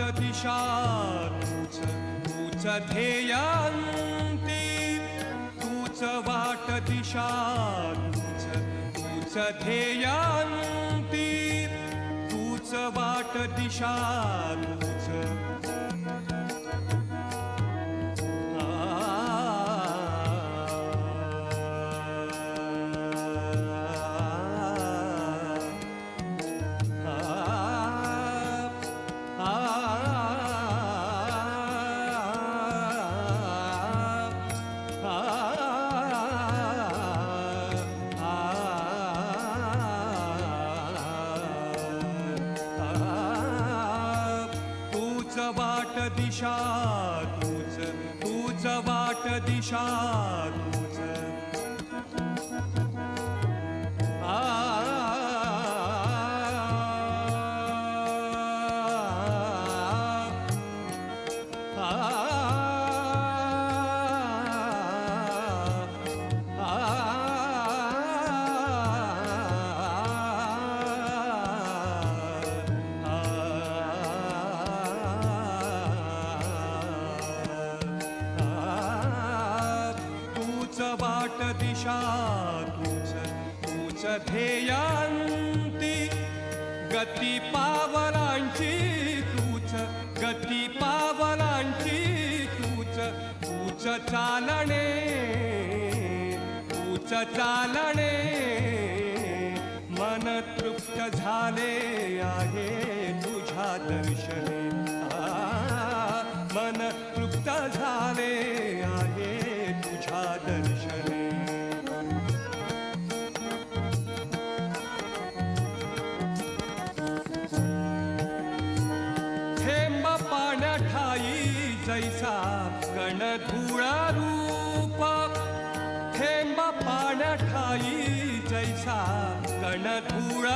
वाट दिशा तूच तूच ध्येयांती तूच वाट दिशा तूच तूच ध्येयांती तूच वाट दिशा दिशा तूच तूच वाट दिशा तूच ध्येयांती गती पावलांची तूच गती पावलांची तूच तूच चालणे तूच चालणे मन तृप्त झाले आहे तुझ्या दर्शने. मन तृप्त झाले आहे तुझ्या दर्शने. धुळा रूप थेंब पाण्या ठाई जैसा कण धुळा